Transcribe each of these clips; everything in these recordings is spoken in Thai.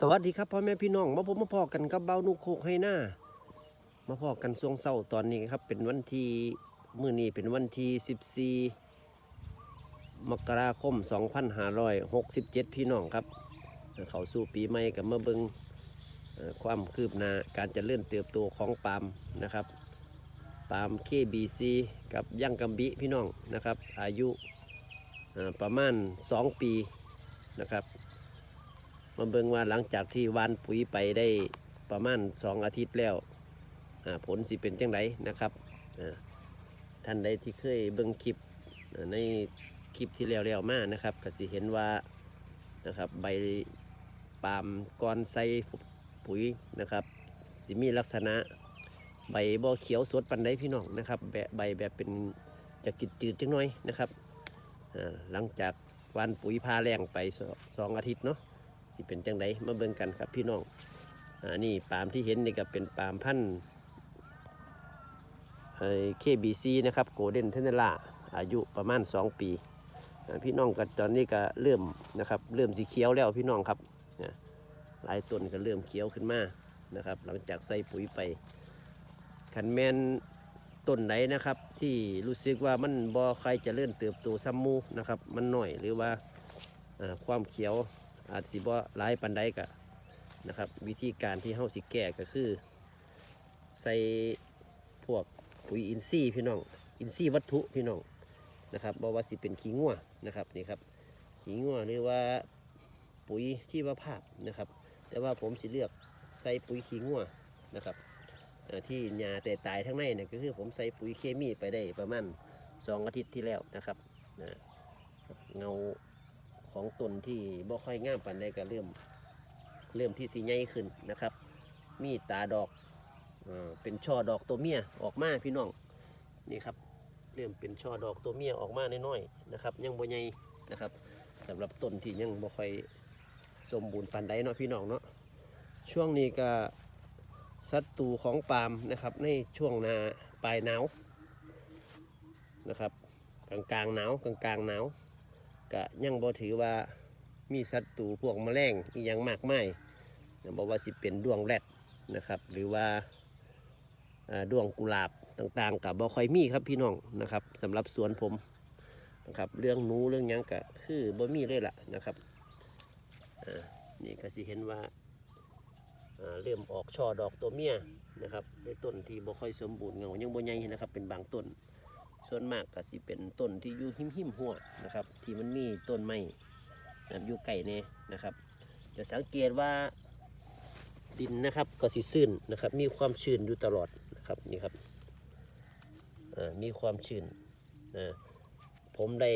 สวัสดีครับพ่อแม่พี่น้องมาพบมาพอกันกับเบานุโคกให้หน้า มาพอกันช่วงเศร้าตอนนี้ครับ เป็นวันที่มื้อนี้เป็นวันที่ 14 มกราคม 2567 พี่น้องครับ เขาสู่ปีใหม่กับมาเบิงความคืบหน้าการเจะเลื่อนเติบโตของปาล์มนะครับ ปาล์ม KBC กับย่างกัมบิพี่น้องนะครับ อายุประมาณ 2 ปีนะครับ มาเบิ่งว่าหลังจากที่วานปุ๋ยไปได้ประมาณสองอาทิตย์แล้วผลสิเป็นจังไดนะครับท่านใดที่เคยเบิ่งคลิปในคลิปที่แล้วๆมานะครับก็สิเห็นว่านะครับใบปาล์มก่อนใส่ปุ๋ยนะครับสิมีลักษณะใบบ่เขียวสดปันใดพี่น้องนะครับแบใบแบบเป็นจะกิดจืดจังน้อยนะครับหลังจากวานปุ๋ยพาแรงไปสองอาทิตย์เนาะ ที่เป็นจังไดมาเบิ่งกันครับพี่น้องอ่านี่ปาล์มที่เห็นนี่ก็เป็นปาล์มพันธุ์ไอ้ KBC นะครับโกลเด้นเทนเนล่าอายุประมาณ 2 ปีพี่น้องก็ตอนนี้ก็เริ่มนะครับเริ่มสีเขียวแล้วพี่น้องครับหลายต้นก็เริ่มเขียวขึ้นมานะครับ หลังจากใส่ปุ๋ยไปขันแมนต้นไหนนะครับ ที่รู้สึกว่ามันบ่ใครจะเลื่อนเติบโตซ้ำมูนะครับ มันหน่อยหรือว่าความเขียว อาจสิบ่หลายปันใดกะนะครับ วิธีการที่เฮาสิแก้ก็คือ ใส่พวกปุ๋ยอินทรีย์พี่น้อง อินทรีย์วัตถุพี่น้องนะครับบ่ว่าสิเป็นขี้งัวนะครับนี่ครับขี้งัวหรือว่าปุ๋ยชีวภาพนะครับ แต่ว่าผมสิเลือกใส่ปุ๋ยขี้งัวนะครับที่หญ้าแต่ตายทั้งในเนี่ยก็คือผมใส่ปุ๋ยเคมีไปได้ประมาณสองอาทิตย์ที่แล้วนะครับนะเงา ของต้นที่บ่ค่อยงามปานใดก็เริ่ม เริ่มที่สีใหญ่ขึ้นนะครับ มีตาดอกเป็นช่อดอกตัวเมียออกมาพี่น้องนี่ครับเริ่มเป็นช่อดอกตัวเมียออกมาน้อยๆนะครับ ยังบ่ใหญ่นะครับสำหรับต้นที่ยังบ่ค่อยสมบูรณ์ปานใดเนาะพี่น้องเนาะช่วงนี้ก็ศัตรูของปาล์มนะครับ ในช่วงนาปลายหนาวนะครับ กลางกลางๆหนาวกลางกลางๆหนาว ก็ยังบ่ถือว่ามีศัตรูพวกแมลงอีหยังมากมายบอกว่าสิเป็นดวงแรดนะครับ หรือว่าดวงกุหลาบต่างๆกับบ่ค่อยมีครับพี่น้องนะครับสำหรับสวนผมนะครับ เรื่องนูเรื่องยังก็คือบ่มีเลยล่ะนะครับนี่ก็สิเห็นว่าเริ่มออกช่อดอกตัวเมียนะครับในต้นที่บ่ค่อยสมบูรณ์เงายังบ่ใหญ่นะครับ เป็นบางต้น ส่วนมากก็สิเป็นต้นที่อยู่หิมหิมหัวนะครับ ที่มันมีต้นไม้นะครับอยู่ไก่เนี่ยนะครับ จะสังเกตว่าดินนะครับก็สิซื่นนะครับ มีความชื้นอยู่ตลอดนะครับนี่ครับมีความชื้นนะผมได้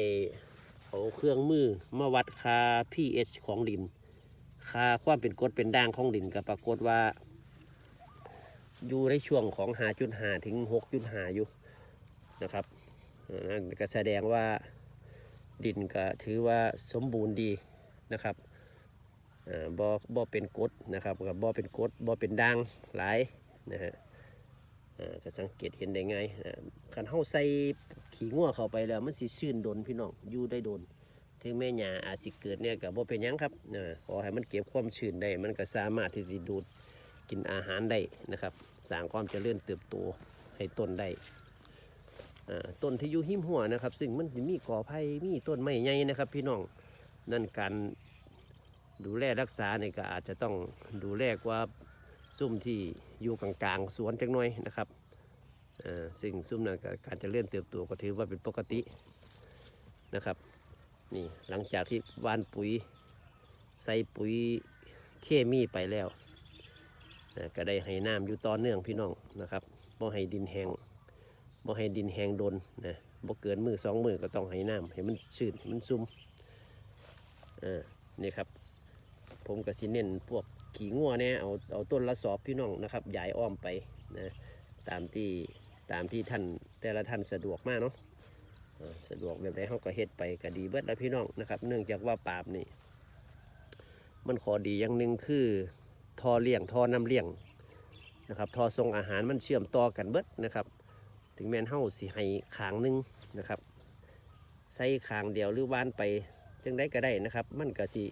เอาเครื่องมือมาวัดค่า pH ของดินค่าความเป็นกรดเป็นด่างของดินก็ปรากฏว่า อยู่ในช่วงของ5.5ถึง6.5อยู่นะครับนั่นก็แสดงว่า ดินก็ถือว่าสมบูรณ์ดีนะครับบ่บ่เป็นกดนะครับกับบ่เป็นกดบ่เป็นด่างหลายนะฮะก็สังเกตเห็นได้ง่ายอ่าคันเฮาใส่ขี้งัวเข้าไปแล้วมันสิชื้นดนพี่น้องอยู่ได้โดนถึงแม่หญ้าอาจสิเกิดเนี่ยก็บ่เป็นยังครับขอให้มันเก็บความชื้นได้ มันก็สามารถที่จะดูดกินอาหารได้นะครับสร้างความเจริญเติบโตให้ต้นได้ ต้นที่อยู่หิมหัวนะครับ ซึ่งมันมีกอไผ่มีต้นไม้ใหญ่นะครับ พี่น้องนั่นการดูแลรักษาเนี่ยก็อาจจะต้องดูแลกว่าซุ่มที่อยู่กลางๆสวนจักหน่อยนะครับอ่าซึ่งซุ่มนั้นการจะเลื่อนเติบโตก็ถือว่าเป็นปกตินะครับนี่หลังจากที่วานปุ๋ยใส่ปุ๋ยเคมีไปแล้วก็ได้ให้น้ำอยู่ต่อเนื่องพี่น้องนะครับบ่ให้ดินแห้ง บ่ให้ดินแห้งโดนนะบ่เกินมือสองมือก็ต้องให้น้ำให้มันชื้นมันซุ่มอ่านี่ครับ ผมก็สิเน้นพวกขี้งัวเนี่ยเอาเอาต้นละสอบพี่น้องนะครับย้ายอ้อมไปนะตามที่ตามที่ท่านแต่ละท่านสะดวกมากเนาะสะดวกแบบไหนเขาก็เฮ็ดไปก็ดีเบิดแล้วพี่น้องนะครับ เนื่องจากว่าปาล์มนี่มันขอดีอย่างหนึ่งคือท่อเลี้ยงท่อน้ำเลี้ยงนะครับท่อส่งอาหารมันเชื่อมต่อกันเบิดนะครับ ถึงแม้นเฮาสิให้ขางหนึงนะครับ ใส่ขางเดียวหรือวานไปจังได้ก็ได้นะครับ มันก็สิ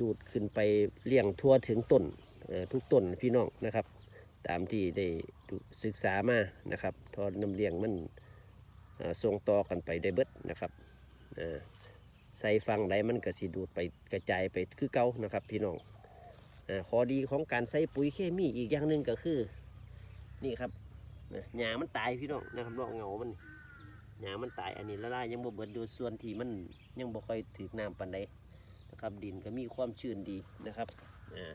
ดูดขึ้นไปเลี้ยงทั่วถึงต้นทุกต้นพี่น้องนะครับ ตามที่ได้ศึกษามานะครับทอน้ำเลี้ยงมันอ่าส่งต่อกันไปได้เบิดนะครับใส่ฟังใดมันก็สิดูดไปกระจายไปคือเก่านะครับพี่น้องอข้อดีของการใส่ปุ๋ยเคมีอีกอย่างหนึ่งก็คือ นี่ครับ นะหญ้ามันตายพี่น้องนะครับลองเงามันหญ้ามันตายอันนี้ละลายยังบ่เบิดดูส่วนที่มันยังบ่ค่อยถึกน้ำปานใดนะครับดินก็มีความชื้นดีนะครับอ่า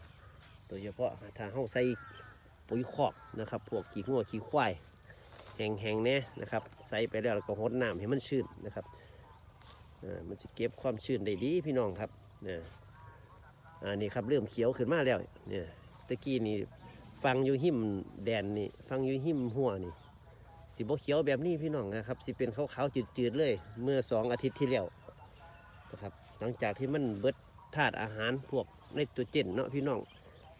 โดยเฉพาะถ้าเฮาใส่ปุ๋ยคอกนะครับ พวกขี้งัวขี้ควายแห้งๆเนี่ยนะครับ ใส่ไปแล้วก็หดน้ำให้มันชื้นนะครับอ่อมันจะเก็บความชื้นได้ดีพี่น้องครับเนี่ยอันนี้ครับเริ่มเขียวขึ้นมาแล้วเนี่ยตะกี้นี่ ฟังอยู่หิมแดนนี่ฟังอยู่หิมหัวนี่ สีบเขียวแบบนี้พี่น้องนะครับสิเป็นขาวๆจืดๆเลย เมื่อสองอาทิตย์ที่แล้วนะครับ หลังจากที่มันเบิดธาตุอาหารพวกในตัวเจนเนาะพี่น้อง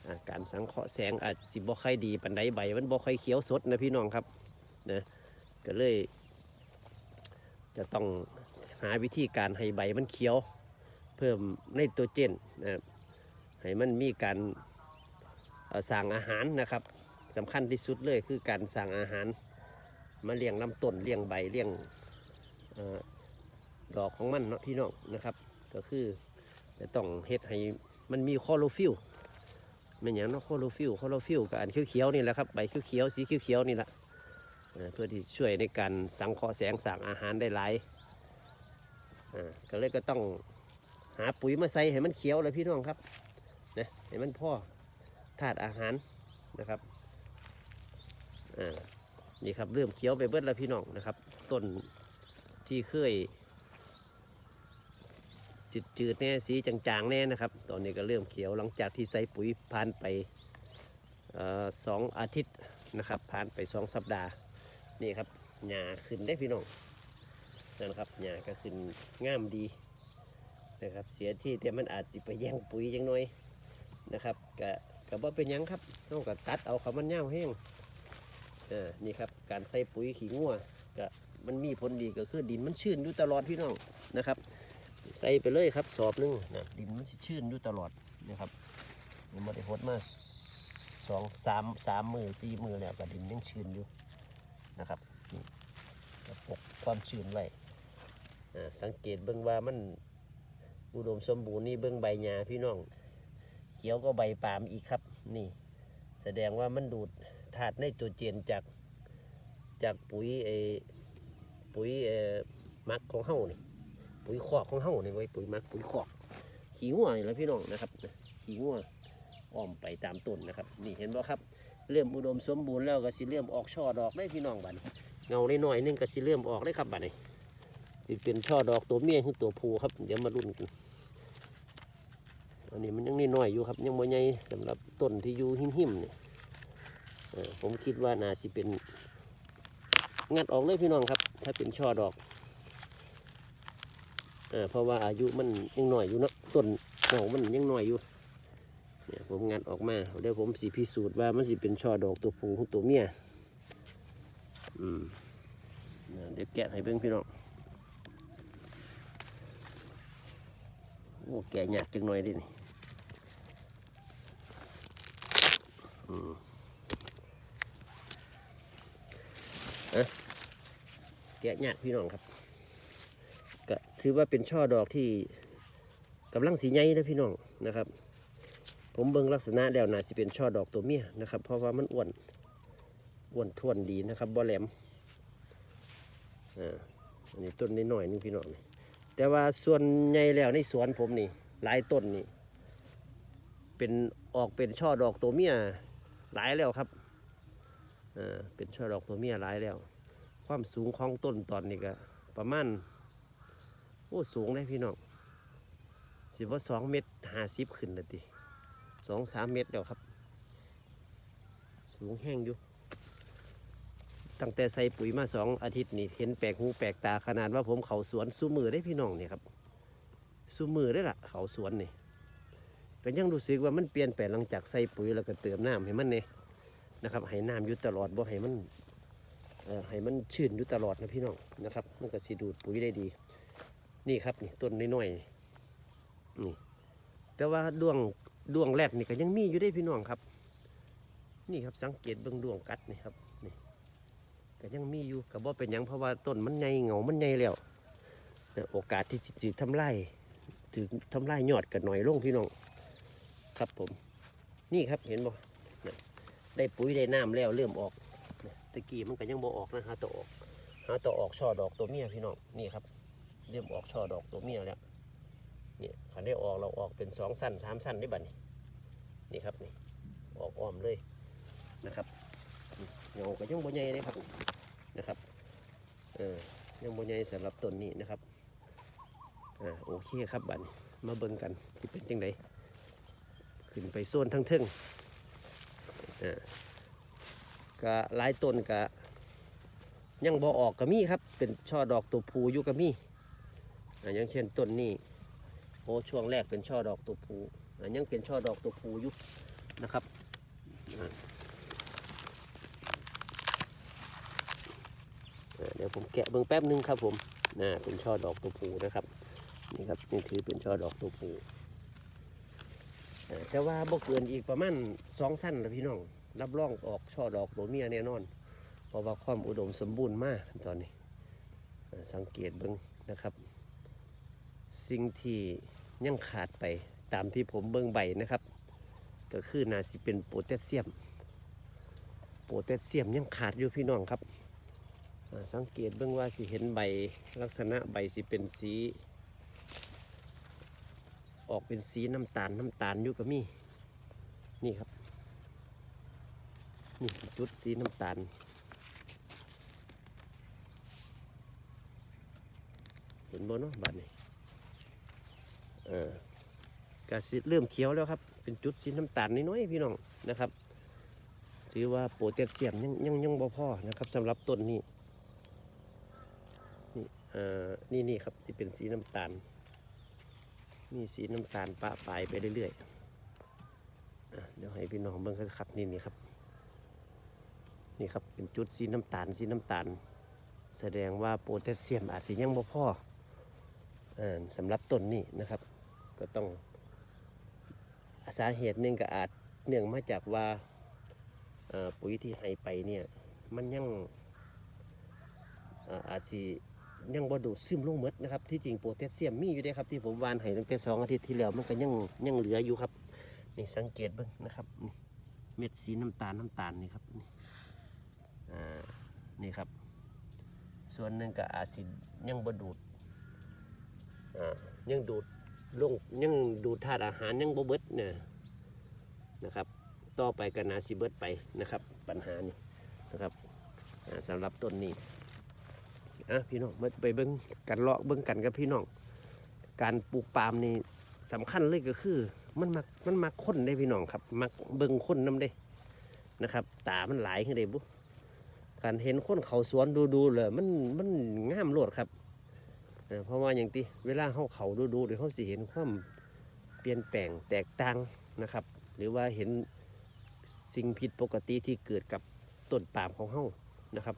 อาการสังเคราะห์แสงอาจสิบ่ค่อยดีปันไดใบ มันบ่ค่อยเขียวสดนะพี่น้องครับนะก็เลย จะต้องหาวิธีการให้ใบมันเขียว เพิ่มไนโตรเจนนะให้มันมีการ สั่งอาหารนะครับสำคัญที่สุดเลยคือการสั่งอาหารมาเลี้ยงลำต้นเลี้ยงใบเลี้ยงอดอกของมันเนาะพี่น้องนะครับ ก็คือจะต้องเฮ็ดให้มันมีคอโรฟิลไม่อย่างนาะโคอโลฟิลโคโลฟิลกับอันเขียวๆนี่แหละครับใบเขียวๆสีเขียวๆนี่แหละเพื่อที่ช่วยในการสังเคราะห์แสงสางอาหารได้หลายอ่ก็เลยก็ต้องหาปุ๋ยมาใส่ให้มันเขียวเลยพี่น้องครับนะให้มันพ่อ ธาตุอาหารนะครับอ่านี่ครับเริ่มเขียวไปเบิดแล้วพี่น้องนะครับต้นที่เคยจืดๆแน่สีจางๆแน่นะครับ ตอนนี้ก็เริ่มเขียวหลังจากที่ใส่ปุ๋ยผ่านไปออสองอาทิตย์นะครับ ผ่านไปสองสัปดาห์นี่ครับหญ้าขึ้นได้พี่น้องนั่นครับหญ้าก็ขึ้นงามดีนะครับ เสียที่แต่มันอาจสิไปแย่งปุ๋ยยังน้อยนะครับก็ ก็บ่าเป็นยังครับต้องก็ตัดเอาเขามันเน่าแห้งเออนี่ครับ การใส่ปุ๋ยขี้งัวก็มันมีผลดีก็คือดินมันชื้นอยู่ตลอดพี่น้องนะครับ ใส่ไปเลยครับสอบนึงนะดินมันชื้นอยู่ตลอดนะครับยังไม่ได้หดมาสองสามสามมือสี่มือแล้วก็ดินยังชื้นอยู่นะครับปกความชื้นไว้อ่าสังเกตเบิ่งว่ามันอุดมสมบูรณ์นี่เบิ่งใบหญ้าพี่น้อง ขียวก็ใบปาล์มอีกครับ นี่ แสดงว่ามันดูดธาตุไนโตรเจนจากจากปุ๋ยเอปุ๋ยเออหมักของเฮานี่ปุ๋ยคอกของเฮานี่ไว้ปุ๋ยหมักปุ๋ยคอกขี้งัวนี่แหละพี่น้องนะครับขี้งัวอ้อมไปตามต้นนะครับ นี่เห็นบ่ครับ เริ่มอุดมสมบูรณ์แล้วก็สิเริ่มออกช่อดอกได้พี่น้องบัดนี้เงาได้หน่อยนึงก็สิเริ่มออกได้ครับบัดนี้สิเป็นช่อดอกตัวเมียคือตัวผู้ครับ เดี๋ยวมาลุ้นกัน อันนี้มันยังน้อยอยู่ครับ ยังบ่ใหญ่สำหรับต้นที่อยู่หิมๆนี่เออผมคิดว่าน่าสิเป็นงัดออกเลยพี่น้องครับ ถ้าเป็นช่อดอกเออเพราะว่าอายุมันยังหน้อยอยู่เนาะต้นเก่ามันยังหน้อยอยู่เนี่ยผมงัดออกมาเดี๋ยวผมสิพิสูจน์ว่ามันสิเป็นช่อดอกตัวผู้ตัวเมียอืมเดี๋ยวแกะให้เบิ่งพี่น้องโอ้แกะยากจังหน่อยดินี่อืม เอ๊ะแกะยากพี่น้องครับ ก็ถือว่าเป็นช่อดอกที่กำลังสีใหญ่นะพี่น้องนะครับ ผมเบิ่งลักษณะแล้วน่าจะเป็นช่อดอกตัวเมียนะครับ เพราะว่ามันอ้วนอ้วนท้วนดีนะครับบ่แหลมอ่าอันนี้ต้นนิดหน่อยนึงพี่น้องนะแต่ว่าส่วนใหญ่แล้วในสวนผมนี่ หลายต้นนี่ เป็นออกเป็นช่อดอกตัวเมีย หลายแล้วครับอ่าเป็นช่อดอกตัวเมียหลายแล้ว ความสูงของต้นตอนนี้ก็ประมาณโอ้สูงเลยพี่น้องสิว่าสองเมตรห้าสิบขึ้นเลยติสองสามเมตรแล้วครับ สูงแห้งอยู่ ตั้งแต่ใส่ปุ๋ยมาสองอาทิตย์นี่เห็นแปลกหูแปลกตาขนาดว่าผมเขาสวนสู้มือได้พี่น้องเนี่ยครับสู้มือได้ละเขาสวนนี่ ก็ยังรู้สึกว่ามันเปลี่ยนแปลงหลังจากใส่ปุ๋ยแล้วก็เติมน้ำให้มันเนี่ยนะครับให้น้ำอยู่ตลอดบ่ให้มันให้มันชื้นอยู่ตลอดนะพี่น้องนะครับ มันก็สิดูดปุ๋ยได้ดี นี่ครับนี่ต้นน้อยๆนี่นี่แต่ว่าดวงดวงแรดนี่ก็ยังมีอยู่ได้พี่น้องครับ นี่ครับสังเกตเบิ่งดวงกัดนี่ครับนี่ก็ยังมีอยู่กับว่าเป็นยังเพราะว่าต้นมันใหญ่เงามันใหญ่แล้วโอกาสที่จะทำลายถือทำลายยอดกันหน่อยลงพี่น้อง ครับผม นี่ครับเห็นบ่ได้ปุ๋ยได้น้ำแล้วเริ่มออกตะกี้มันก็ยังบ่ออกนะฮะตัวออกหาตัวออกช่อดอกตัวเมียพี่น้องนี่ครับ เริ่มออกช่อดอกตัวเมียแล้วนี่คันได้ออกเราออกเป็นสองสั้นสามสั้นได้บัดนี้นี่ครับนี่ออกอ้อมเลยนะครับเงาก็ยังบ่ใหญ่เลยครับนะครับเออยังบ่ใหญ่สำหรับต้นนี้นะครับอ่าโอเคครับบัดนี้มาเบิ่งกันที่เป็นจังได ขึ้นไปโซนทั้งทิงอ่าก็หลายต้นก็ยังบ่ออกก็มีครับ เป็นช่อดอกตัวผูอยู่ก็มีอย่างเช่นต้นนี้โอ้ช่วงแรกเป็นช่อดอกตัวผูอ่ายังเป็นช่อดอกตัวผูอยู่นะครับเดี๋ยวผมแกะเบิ่งแป๊บนึงครับผมน่าเป็นช่อดอกตัวผูนะครับนี่ครับนี่ถือเป็นช่อดอกตัวภู แต่ว่าบ่เกินอีกประมาณสองสั้นล้วพี่น้อง รับรองออกช่อดอกตัวเมียแน่นอน เพราะว่าความอุดมสมบูรณ์มากตอนนี้ สังเกตเบิ่งนะครับ สิ่งที่ยังขาดไปตามที่ผมเบิ่งใบนะครับ ก็คือนาสิเป็นโพแทสเซียม โพแทสเซียมยังขาดอยู่พี่น้องครับ สังเกตเบิ่งว่าสิเห็นใบลักษณะใบสิเป็นสี ออกเป็นสีน้ำตาลน้ำตาลอยู่ก็มีนี่ครับ นี่จุดสีน้ำตาล เห็นบ่เนาะบัดนี้เออกาสิเริ่มเขียวแล้วครับ เป็นจุดสีน้ำตาลน้อยๆพี่น้องนะครับถือว่าโปรแทสเซียมยังยังยังบ่พอนะครับสำหรับต้นนี้นี่เอ่อนี่นี่ครับสิเป็นสีน้ำตาล มีสีน้ำตาลปะปลายไปเรื่อยๆเดี๋ยวให้พี่น้องเบิ่งคักๆนี่นี่ครับ นี่ครับเป็นจุดสีน้ำตาลสีน้ำตาล แสดงว่าโพแทสเซียมอาจจะยังบ่พ่อสำหรับต้นนี้นะครับ ก็ต้องสาเหตุหนึ่งก็อาจเนื่องมาจากว่าปุ๋ยที่ให้ไปเนี่ย มันยังเอ่ออาจสิ ยังบ่ดูดซึมลงหมดนะครับที่จริงโพแทสเซียมมีอยู่เด้ครับที่ผมวานให้ตั้งแต่สองอาทิตย์ที่แล้วมันก็ยังยังเหลืออยู่ครับนี่สังเกตเบิ่งนะครับนี่เม็ดสีน้ำตาลน้ำตาลนี่ครับนี่อ่านี่ครับ ส่วนหนึ่งก็อาจสิยังบ่ดูดอ่ายังดูดลงยังดูดธาตุอาหารยังบ่เบิดเนี่ยนะครับ ต่อไปก็นาสิเบิดไปนะครับ ปัญหานี้นะครับอ่าสำหรับต้นนี้ อะพี่น้องมาไปเบิ้งกันเลาะเบิ้งกันกับพี่น้อง การปลูกปาล์มนี่สำคัญเลยก็คือ มันมักมันมักค้นได้พี่น้องครับ มักเบิ้งค้นน้ำได้นะครับ ตามันหลายขึ้นได้บุการเห็นคนเขาสวนดูดูๆเลยมันมันงามโลดครับเพราะว่าอย่างที่เวลาเขาเขาดูดูๆเดี๋ยวเขาสิเห็นความเปลี่ยนแปลงแตกต่างนะครับ หรือว่าเห็นสิ่งผิดปกติที่เกิดกับต้นปาล์มของเขานะครับ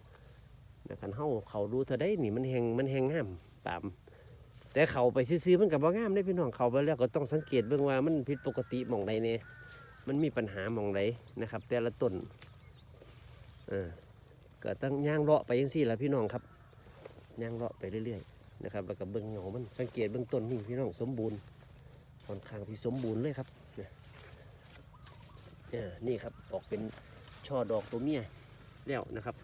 นะครับเขาเขาดูเธอได้นี่มันแหงมันแหงงามปาม แต่เขาไปซื้อๆมันกับว่างามได้พี่น้องเขาไปแล้วก็ต้องสังเกตเบื้องว่ามันผิดปกติมองใดเนี่ยมันมีปัญหามองใดนะครับ แต่ละต้นเออก็ต้องย่างเลาะไปยังสี่ละพี่น้องครับย่างเลาะไปเรื่อยๆนะครับแล้วก็เบิ้องเหงามันสังเกตเบื้องต้นนี่พี่น้องสมบูรณ์ค่อนข้างที่สมบูรณ์เลยครับเนี่ยนี่ครับออกเป็นช่อดอกตัวเมียแล้วนะครับ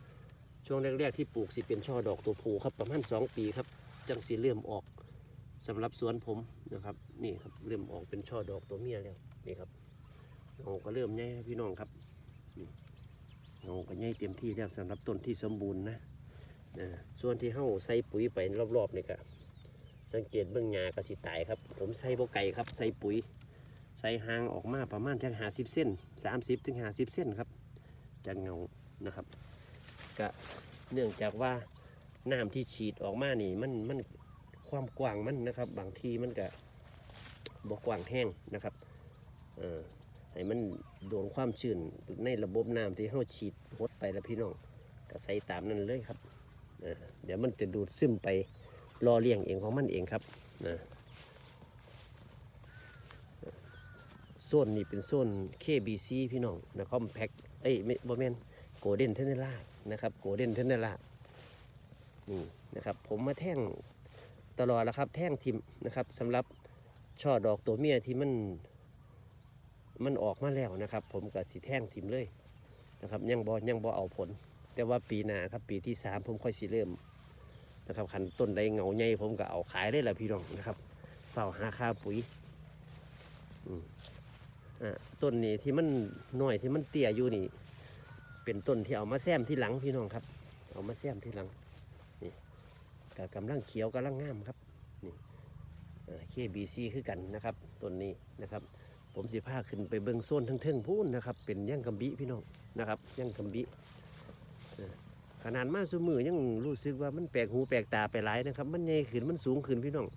ช่วงแรกๆที่ปลูกสิเป็นช่อดอกตัวผูครับประมาณสองปีครับ จังสีเริ่มออกสำหรับสวนผมนะครับนี่ครับเริ่มออกเป็นช่อดอกตัวเมียแล้วนี่ครับเงาก็เริ่มใหญ่พี่น้องครับเงาก็ใหญ่เต็มที่แล้วสำหรับต้นที่สมบูรณ์นะนะส่วนที่เฮาใส่ปุ๋ยไปรอบๆนี่ก็สังเกตเบื้องหญ้าก็สิตายครับ ผมใส่โบไก่ครับใส่ปุ๋ย ใส่หางออกมาประมาณแค่หาสิบเส้นสามสิบถึงหาสิบเส้นครับจะเงานะครับ ก็เนื่องจากว่าน้ำที่ฉีดออกมานี่มันมันความกว้างมันนะครับ บางทีมันก็บ่กว้างแห้งนะครับเออให้มันโดนความชื้นในระบบน้ำที่เขาฉีดหดไปแล้วพี่น้องก็ใส่ตามนั้นเลยครับเดี๋ยวมันจะดูดซึมไปรอเลี้ยงเองของมันเองครับนะโซนนี้เป็นโซน KBC พี่น้องนะคอมแพ็กเอ้ยไม่บ่แมนโกลเด้นเทนเนล่า นะครับโกลเด้นเทนเนล่านี่นะครับผมมาแท่งตลอดแล้วครับ แท่งทิมนะครับสำหรับช่อดอกตัวเมียที่มันมันออกมาแล้วนะครับ ผมก็สีแท่งทิมเลยนะครับยังบอยังบอเอาผล แต่ว่าปีหน้าครับปีที่สามผมค่อยสิเริ่มนะครับคันต้นใดเงาใหญ่ผมก็เอาขายได้แหละพี่น้องนะครับเฝ้าหาค่าปุ๋ยอ่าต้นนี้ที่มันหน้อยที่มันเตี้ยอยู่นี่ เป็นต้นที่เอามาแซมที่หลังพี่น้องครับ เอามาแซมที่หลังนี่ก็กำลังเขียวกำลังงามครับนี่เคบีซีคือกันนะครับต้นนี้นะครับ ผมสิพาขึ้นไปเบิ้งโซนทั้งเทิงพูนนะครับ เป็นย่างกำบิพี่น้องนะครับย่างกำบิขนาดมาสูมือยังรู้สึกว่ามันแปลกหูแปลกตาไปหลายนะครับ มันใหญ่ขึ้นมันสูงขึ้นพี่น้อง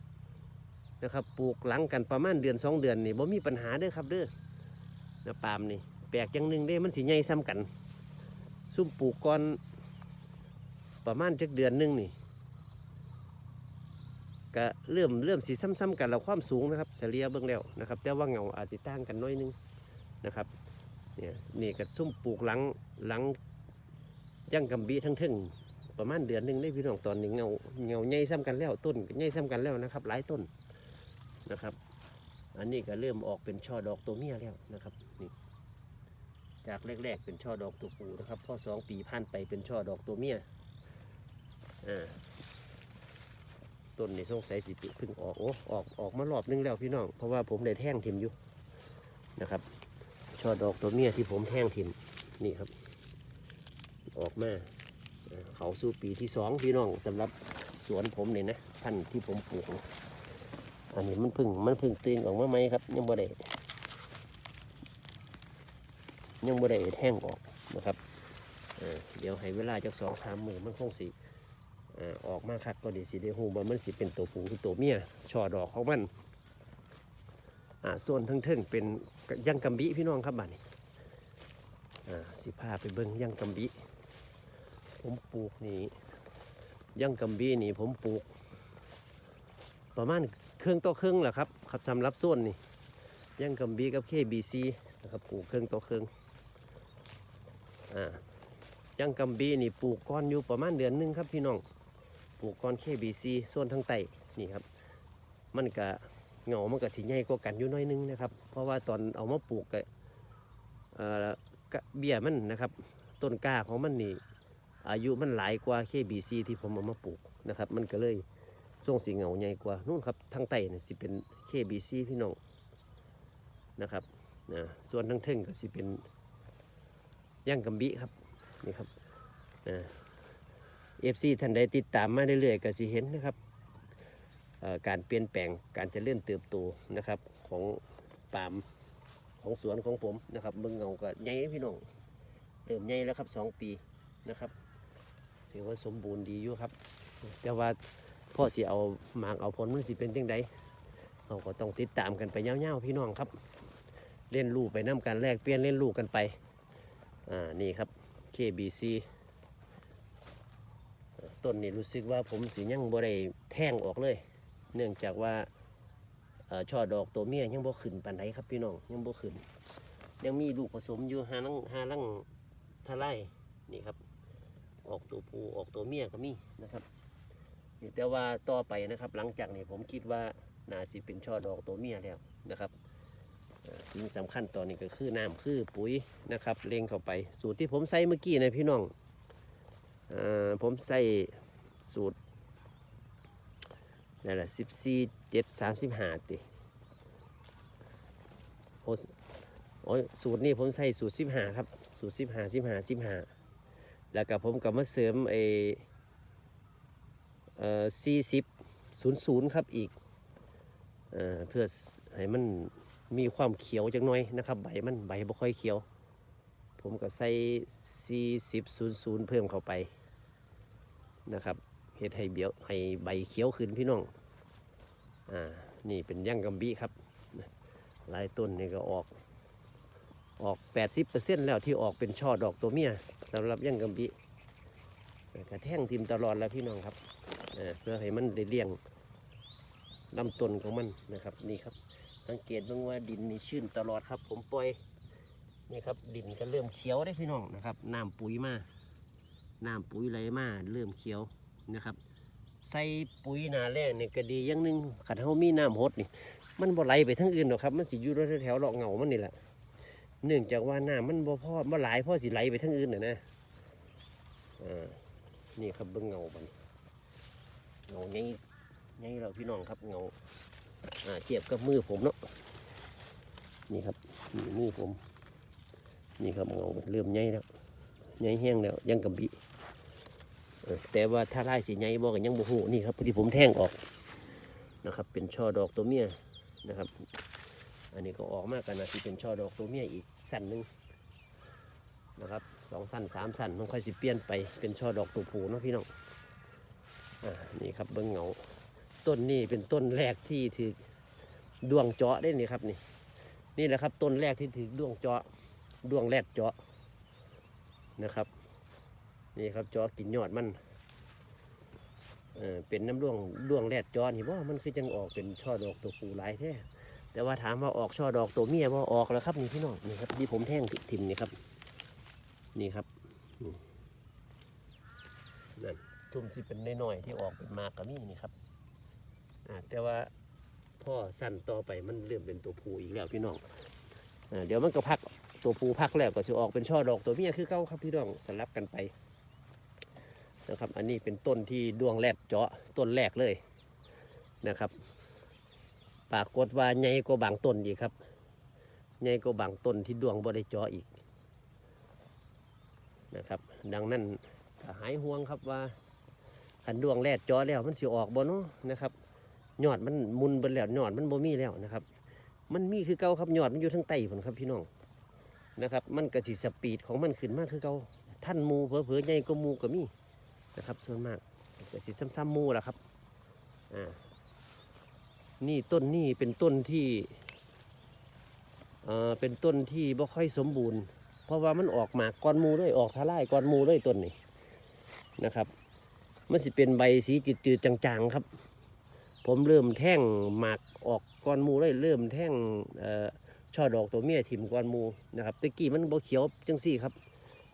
นะครับปลูกหลังกันประมาณเดือนสองเดือนนี่บ่มีปัญหาเด้อครับเด้อนะปาล์มนี่แปลกอย่างหนึ่งเด้มันสิใหญ่ซ้ำกัน ซุ่มปลูกก่อนประมาณจักเดือนหนึงนี่ก็เริ่มเริ่มสีซ้ำๆกันแล้วความสูงนะครับเฉลี่ยเบื้องแล้วนะครับ แต่ว่าเงาอาจจะต่างกันน้อยนึงนะครับเนี่ยนี่ก็ซุ่มปลูกหลังหลังย่างกำบีทั้งทึ่งประมาณเดือนหนึงได้พี่น้องตอนนี้เงาเงาใหญ่ซ้ำกันแล้วต้นใหญ่ซ้ำกันแล้วนะครับ หลายต้นนะครับ อันนี้ก็เริ่มออกเป็นช่อดอกตัวเมียแล้วนะครับนี่ จากแรกๆเป็นช่อดอกตัวผู้นะครับพอสองปีผ่านไปเป็นช่อดอกตัวเมียต้นนี่สงสัยสิเพิ่งออกโอ้ออกออกมารอบนึงแล้วพี่น้องเพราะว่าผมได้แท่งทิมอยู่นะครับช่อดอกตัวเมียที่ผมแท่งทิมนี่ครับ ออกมาเขาสู่ปีที่สองพี่น้องสำหรับสวนผมเนี่ยนะพันธุ์ที่ผมปลูกอันนี้มันพึ่งมันพึ่งตื่นออกมาไหมครับยังบ่ได้ ยังบ่ได้แท่งออกนะครับเดี๋ยวให้เวลาจากสองสามมือมันคงสิเอ่ออกมาคักก็ดีสิได้ฮู้ว่ามันสิเป็นตัวผู้หรือตัวเมียช่อดอกของมันอ่าส่วนทั้งเทิงเป็นยังกำบิพี่น้องครับบ้านนี้อ่าสิพาไปเบิ่งยังกำบิ ผมปลูกนี่ยังกำบินี่ผมปลูก ประมาณเครื่องต่อเครื่องแหละครับครับสำหรับส่วนนี่ยังกัมบีกับ KBC นะครับปลูกเครื่องต่อเครื่อง อ่ายังกัมบีนี่ปลูกก้อนอยู่ประมาณเดือนหนึงครับพี่น้องปลูกก้อน KBC ส่วนทางใต้นี่ครับ มันก็เงามันก็สีใหญ่กว่ากันอยู่น้อยนึงนะครับ เพราะว่าตอนเอามาปลูกก็เอ่อกเบี้ยมันนะครับ ต้นกล้าของมันนี่อายุมันหลายกว่า KBC ที่ผมเอามาปลูกนะครับ มันก็เลยทรงสีเงาใหญ่กว่านู่นครับทางใต้เนี่ยสิเป็น KBC พี่น้องนะครับนะส่วนทางเทิงก็สิเป็น ย่างกัมบิครับนี่ครับเอฟซีท่านใดติดตามมาเรื่อยๆก็สิเห็นนะครับการเปลี่ยนแปลงการจะเลื่อนเติบโตนะครับของปาล์มของสวนของผมนะครับเบิ่งเงาก็ใหญ่พี่น้องเริ่มใหญ่แล้วครับสองปีนะครับถือว่าสมบูรณ์ดีอยู่ครับ แต่ว่าพ่อสิเอาหมากเอาผลมันสิเป็นจังไดเราก็ต้องติดตามกันไปเงาวๆพี่น้องครับ เล่นลูกไปน้ากันแลกเปลี่ยนเล่นลูกกันไป อ่า นี่ครับ KBC ต้นนี้รู้สึกว่าผมสียังบ่ได้แท่งออกเลย เนื่องจากว่าช่อดอกตัวเมียยังบ่ขึ้นปานใดครับพี่น้องยังบ่ขึ้น ยังมีลูกผสมอยู่หาลังหาลังทลายนี่ครับ ออกตัวผู้ออกตัวเมียก็มีนะครับแต่ว่าต่อไปนะครับ หลังจากนี้ผมคิดว่านาสิเป็นช่อดอกตัวเมียแล้วนะครับ สิ่งสำคัญตอนนี้ก็คือน้ำคือปุ๋ยนะครับ เล็งเข้าไป สูตรที่ผมใส่เมื่อกี้นะพี่น้องอผมใส่สูตรนี่นแหละสิบสี่เจ็ดสามสิบห้าติโอ้โอ้ยสูตรนี้ผมใส่สูตรสิบห้าครับ สูตรสิบห้าสิบห้าสิบห้าแล้วก็ผมก็มาเสริมไอเอ่อ40 00ครับอีกเอ่อเพื่อให้มัน มีความเขียวจังหน่อยนะครับ ใบมันใบบ่ค่อยเขียว ผมก็ใส่40 00เพิ่มเข้าไปนะครับเฮ็ดให้เบียวให้ใบเขียวขึ้นพี่น้องอ่านี่เป็นย่างกัมบีครับหลายต้นนี่ก็ออกออก 80%แล้วที่ออกเป็นช่อดอกตัวเมียสำหรับย่างกัมบีกระแท่งทิมตลอดแล้วพี่น้องครับเพื่อให้มันได้เลี้ยงลำต้นของมันนะครับนี่ครับ สังเกตเบ้างว่าดินนี่ชื้นตลอดครับผมปล่อยนี่ครับดินก็เริ่มเขียวได้พี่น้องนะครับน้ำปุ๋ยมาน้ำปุ๋ยไหลมาเริ่มเขียวนะครับ ใส่ปุ๋ยนาแร่เนี่ยก็ดีอย่างหนึงขันเฮามีน้ำหดนี่ มันบ่ไหลไปทั้งอื่นหรอกครับ มันสิอยู่แถวๆเลาะเงามันนี่แหละเนื่องจากว่าน้ำมันบ่พอบ่หลายพอสิไหลไปทั้งอื่นน่ะนะอ่านี่ครับเบิ่งเงาบันเงาใหญ่ใหญ่เราพี่น้องครับเงา เทียบกับมือผมเนาะนี่ครับนี่มือผม นี่ครับเงาเริ่มใหญ่แล้วใหญ่แห้งแล้วยังกำบิเออแต่ว่าถ้าไล่สิใหญ่บ่ก็ยังบ่ฮู้นี่ครับที่ผมแท่งออกนะครับ เป็นช่อดอกตัวเมียนะครับ อันนี้ก็ออกมากกันนะที่เป็นช่อดอกตัวเมียอีกสั้นหนึ่งนะครับสองสั้นสามสั้นมันค่อยสิเปลี่ยนไปเป็นช่อดอกตัวผูเนาะพี่น้องอ่านี่ครับเบิ้งเหงา ต้นนี้เป็นต้นแรกที่ถือดวงเจาะได้นี่ครับนี่ นี่แหละครับต้นแรกที่ถือดวงเจาะดวงแรกเจาะนะครับ นี่ครับเจาะกินยอดมันเออเป็นน้ำดวงดวงแรกเจาะนี่ว่ามันคือจังออกเป็นช่อดอกตัวผูหลายแท้แต่ว่าถามว่าออกช่อดอกตัวเมียว่าออกแล้วครับนี่พี่น้องนี่ครับที่ผมแท่งทิมนี่ครับ นี่ครับนั่นทุ่มที่เป็นน้อยๆที่ออกเป็นมากกระมี่นี่ครับ แต่ว่าพ่อสั้นต่อไปมันเริ่มเป็นตัวผูอีกแล้วพี่น้องอเดี๋ยวมันก็พักตัวผูพักแล้วก็จะออกเป็นช่อดอกตัวเมียคือเก้าครับพี่น้องสลับกันไปนะครับอันนี้เป็นต้นที่ดวงแรดเจาะต้นแรกเลยนะครับปรากฏว่าใหญ่กว่าบางต้นอีกครับใหญ่กว่าบางต้นที่ดวงบริจออีกนะครับ ดังนั้นหายห่วงครับว่าขันดวงแรดจอแล้วมันสิออกบ่เนาะนะครับ ยอดมันมุนไปแล้วยอดมันบ่มีแล้วนะครับ มันมีคือเก่าครับยอดมันอยู่ทั้งไตผลครับพี่น้องนะครับ มันก็สิสปีดของมันขึ้นมากคือเก่าท่านมูเผลอๆใหญ่ก็มูก็มีนะครับ ส่วนมากก็สิซ้ำๆมูแหละครับอ่านี่ต้นนี่เป็นต้นที่เอ่อเป็นต้นที่บ่ค่อยสมบูรณ์ เพราะว่ามันออกหมากก้อนมูด้วยออกทลายก้อนมูด้วยต้นนี้นะครับมันสิเป็นใบสีจืดๆจางๆครับ ผมเริ่มแท่งหมากออกก้อนมูเลยเริ่มแท่งช่อดอกตัวเมียถิ่มก้อนมูนะครับตะกี้มันบ่เขียวจังสี่ครับ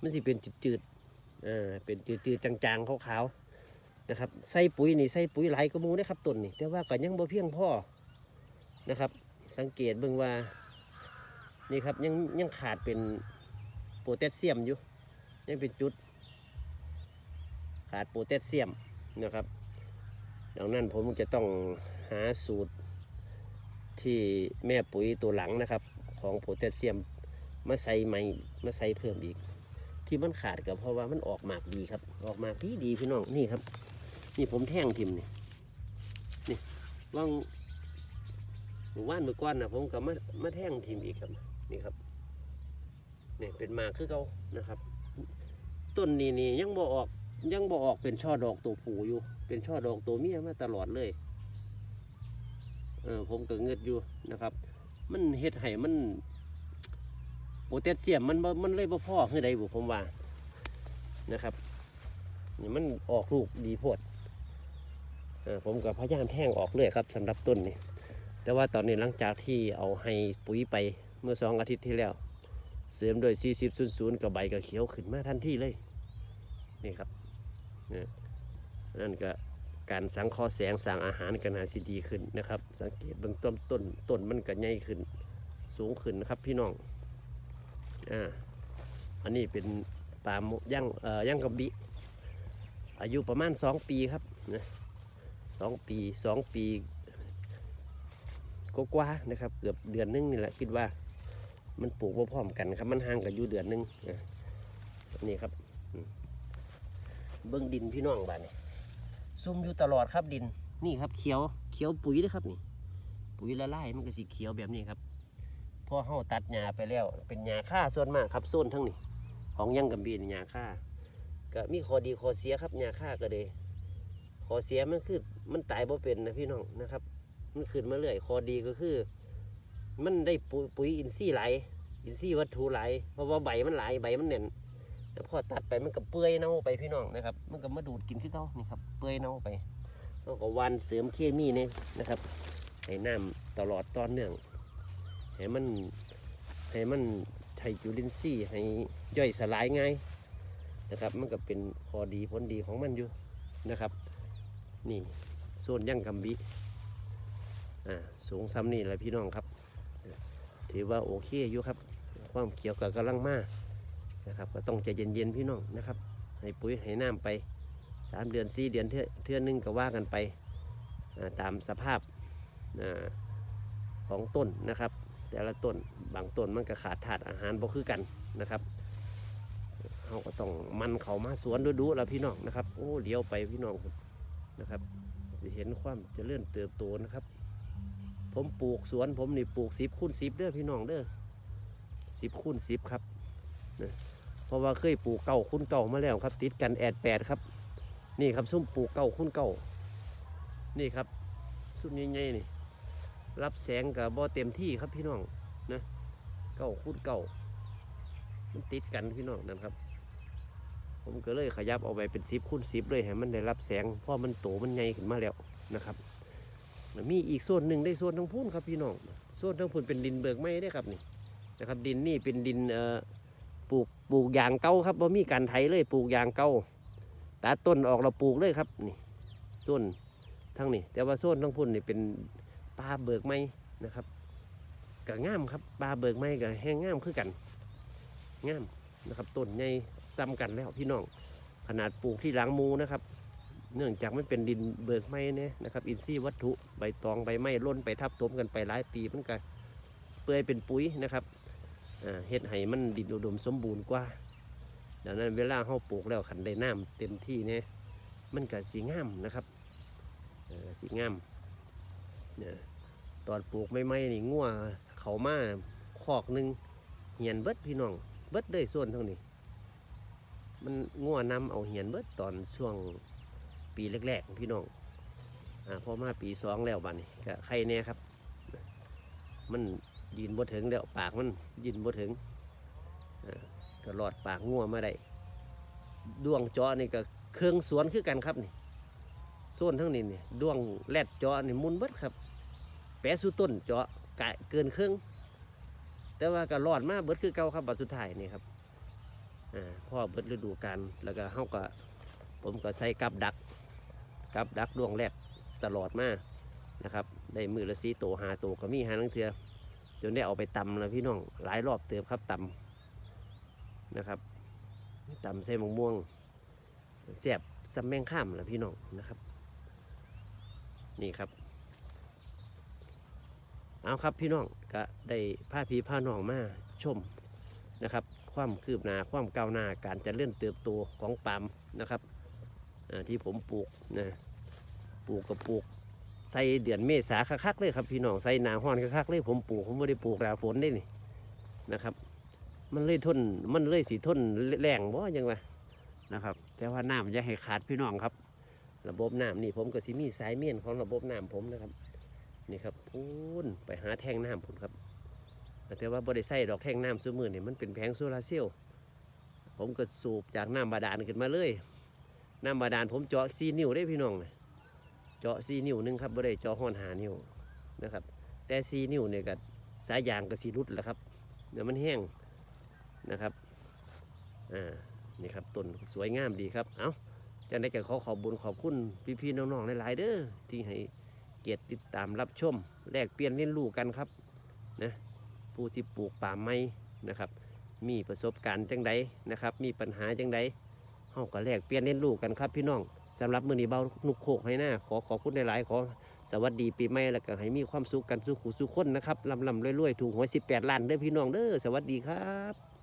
มันสิเป็นจืดๆอ่าเป็นจืดๆจางๆขาวๆนะครับใส่ปุ๋ยนี่ใส่ปุ๋ยหลายกระมูนะครับต้นนี่แต่ว่าก็ยังบ่เพียงพอนะครับ สังเกตเบิ่งว่านี่ครับยังยังขาดเป็นโพแทสเซียมอยู่ยังเป็นจุด ขาดโพแทสเซียมนะครับ ดังนั้นผมจะต้องหาสูตรที่แม่ปุ๋ยตัวหลังนะครับ ของโพแทสเซียมมาใส่ใหม่มาใส่เพิ่มอีก ที่มันขาดก็เพราะว่ามันออกหมากดีครับ ออกหมากดีดีพี่น้องนี่ครับ นี่ผมแท่งทิมนี่นี่ว่างหมู่บ้านเมื่อก่อนนะผมก็มามาแท่งทิมอีกครับนี่ครับนี่เป็นหมากคือเขานะครับ ต้นนี้นี่ยังบ่ออกยังบ่ออกเป็นช่อดอกตัวผูอยู่ เป็นช่อดอกตัวเมียมาตลอดเลยเออผมก็เงืดอยู่นะครับ มันเฮ็ดให้มันโพแทสเซียมมันมันเลยบ่พอคือใดบุผมว่านะครับนี่มันออกลูกดีโพดเออผมกับพยายามแท่งออกเลยครับสำหรับต้นนี้ แต่ว่าตอนนี้หลังจากที่เอาให้ปุ๋ยไปเมื่อสองอาทิตย์ที่แล้ว เสริมโดย40 00กับใบก็เขียวขึ้นมาทันทีเลย นี่ครับเนี่ย นั่นก็การสังเคราะห์แสงสั่งอาหารก็น่าสิดีขึ้นนะครับ สังเกตเบื้องต้นต้นต้นมันก็ใหญ่ขึ้น สูงขึ้นนะครับพี่น้องอ่าอันนี้เป็นปลาหมย่างเอ่อย่างกระบิอายุประมาณสองปีครับนะสองปีสองปีก็กว่าๆนะครับ เกือบเดือนหนึงนี่แหละคิดว่ามันปลูกพร้อมกันครับ มันห่างกันอยู่เดือนหนึงนะนี่ครับเบิ้องดินพี่น้องบ้านนี่ ซุ่มอยู่ตลอดครับดินนี่ครับเขียวเขียวปุ๋ยนะครับนี่ ปุ๋ยละลายมันก็สีเขียวแบบนี้ครับพอเฮาตัดหญ้าไปแล้ว เป็นหญ้าค่าส่วนมากครับโซนทั้งนี้ ของยังกำบีนหญ้าค่าก็มีข้อดีข้อเสียครับยาฆ่าก็เลยข้อเสียมันคือมันตายบ่เป็นนะพี่น้องนะครับ มันขึ้นมาเรื่อยข้อดีก็คือ มันได้ปุ๋ยปุ๋ยอินทรีย์หลอินทรีย์วัตถุไหลเพราะว่าใบมันหลายใบมันแน่น แล้วพอตัดไปมันก็เปื่อยเน่าไปพี่น้องนะครับ มันก็มาดูดกินขึ้นเขานี่ครับ เปื่อยเน่าไปแล้วก็วันเสริมเคมีเนี่ยนะครับให้น้ำตลอดตอนเนื่องให้มันให้มันไทจุลินทรีย์ให้ย่อยสลายง่ายนะครับ มันก็เป็นข้อดีผลดีของมันอยู่นะครับ นี่โซนยั่งกำบิอ่าสูงซ้ำนี่แหละพี่น้องครับ ถือว่าโอเคอยู่ครับ ความเขียวก็กำลังมาก นะครับ ก็ต้องใจเย็นๆพี่น้องนะครับ ให้ปุ๋ยให้น้ำไปสามเดือนสี่เดือนเทื่อนึงก็ว่ากันไปตามสภาพอของต้นนะครับ แต่ละต้นบางต้นมันก็ขาดถาดอาหารบ่คือกันนะครับเราก็ต้องมันเขามาสวนดูดูๆแล้วพี่น้องนะครับโอ้เลี้ยวไปพี่น้องนะครับสิเห็นความจะเจริญเติบโตนะครับ ผมปลูกสวนผมนี่ปลูกสิบคูณสิบเด้อพี่น้องเด้อสิบคูณสิบครับนะ เพราะว่าเคยปลูกเก่าคูณเก่ามาแล้วครับ ติดกันแอดแปดครับ นี่ครับซุ่มปลูกเก่าคูณเก่า นี่ครับซุ่มใหญ่ๆนี่ รับแสงกับบ่อเต็มที่ครับพี่น้องนะเก่าคูณเก่า มันติดกันพี่น้องนั่นครับ ผมก็เลยขยับเอาไปเป็นสิบคูณสิบเลยให้มันได้รับแสงเพราะมันโตมันใหญ่ขึ้นมาแล้วนะครับมีอีกโซนหนึ่งได้โซนทั้งพูนครับพี่น้องโซนทั้งพูนเป็นดินเบิกไม้ได้ครับนี่นะครับ ดินนี่เป็นดินเอ่อ ปลูกปลูกยางเก่าครับบ่มีการไถเลยปลูกยางเก่าตัดต้นออกเราปลูกเลยครับนี่ต้นทั้งนี้แต่ว่าโซนทั้งพุ่นนี่เป็นปลาเบิกไม้นะครับก็งามครับปลาเบิกไม้ก็แห้งง่ามคือกันง่ามนะครับต้นใหญ่ซ้ำกันแล้วพี่น้องขนาดปลูกที่หลังมูนะครับ เนื่องจากไมันเป็นดินเบิกไม้เนี่ยนะครับ อินทรีย์วัตถุใบตองใบไม้ล้นไปทับถมกันไปหลายปีมันก็เปื่อยเป็นปุ๋ยนะครับ เฮ็ดให้มันดินอุดมสมบูรณ์กว่าดังนั้นเวลาเขาปลูกแล้วขันได้น้ำเต็มที่เนี่ยมันก็สีงามนะครับสีงามเนี่ยตอนปลูกไม่ไม่นี่งัวเขามาคอกหนึ่งเหียนเบิดพี่น้องเบิดเลยส่วนทั้งนี้ มันงัวนำเอาเหียนเบิดตอนช่วงปีแรกๆพี่น้องอ่าพอมาปีสองแล้วบ้านี้ก็ใครเนี่ยครับ มัน ยินบ่ถึงแล้วปากมันยินบ่ถึงก็หลอดปากงัวมาได้ดวงจอนี่ก็เครื่องสวนคือกันครับนี่ส่วนทั้งนี้นี่ดวงแลดจอนี่มุนเบิดครับ แปะสู้ต้นจาะกะเกินเครึ่องแต่ว่าก็รอดมาเบิดคือเก่าครับบัดสุดท้ายนี่ครับอ่าพ่อเบิดฤดูกาลแล้วก็เฮาก็ผมก็ใส่กับดักกับดักดวงแรกตลอดมานะครับ ได้มือละสีโตหาโตก็มีหาลังเทือ จนได้เอาไปตำแล้วพี่น้องหลายรอบเติมครับตำนะครับตำใส่มะม่วงแซ่บจำแมงข้ามแล้วพี่น้องนะครับ นี่ครับ เอาครับพี่น้องก็ได้พาพี่พาน้องมาชมนะครับ ความคืบหน้าความก้าวหน้าการจะเลื่อนเติบโตของปาล์มนะครับที่ผมปลูกนะปลูกกับปลูก ใส่เดือนเมษาคักๆเลยครับพี่น้องใส่หนาห้อนคักๆเลยผมปลูกผมไม่ได้ปลูกหนาฝนได้นี่นะครับ มันเลยทนมันเลยสีทนแรงบ่ยังไงนะครับ แต่ว่าน้ำอย่าให้ขาดพี่น้องครับ ระบบน้ำนี่ผมก็สิมีสายเมียนของระบบน้ำผมนะครับ นี่ครับพูนไปหาแท่งน้ำผมครับแต่ว่าบริใส่ดอกแท่งน้ำซูมือนี่มันเป็นแผงโซลาร์เซลล์ผมก็สูบจากน้ำบาดาลขึ้นมาเลยน้ำบาดาลผมเจาะซีนิ้วได้พี่น้องนะ เจาะซีนิ้วหนึงครับบ่ได้เจาะห้อนหานิ้วนะครับ แต่ซีนิ้วเนี่ยกับสายยางกับสีรุดแหละครับเดี๋ยวมันแห้งนะครับอ่านี่ครับต้นสวยงามดีครับ เอาจะได้แก่ขอขอบบุญขอบคุณพี่ๆน้องๆหลายๆเด้อที่ให้เกียรติติดตามรับชมแลกเปลี่ยนเรียนรู้กันครับนะผู้ที่ปลูกป่าไม้นะครับ มีประสบการณ์จังใดนะครับ มีปัญหาจังใดเฮาก็แลกเปลี่ยนเรียนรู้กันครับพี่น้อง สำหรับมื้อนี้เบานุกโขกให้หน้า ขอขอบคุณหลายๆขอสวัสดีปีใหม่แล้วก็ให้มีความสุขกันสุขสุขคนนะครับลำลำรวยๆถูกหวย18ล้านเด้อพี่น้องเด้อสวัสดีครับ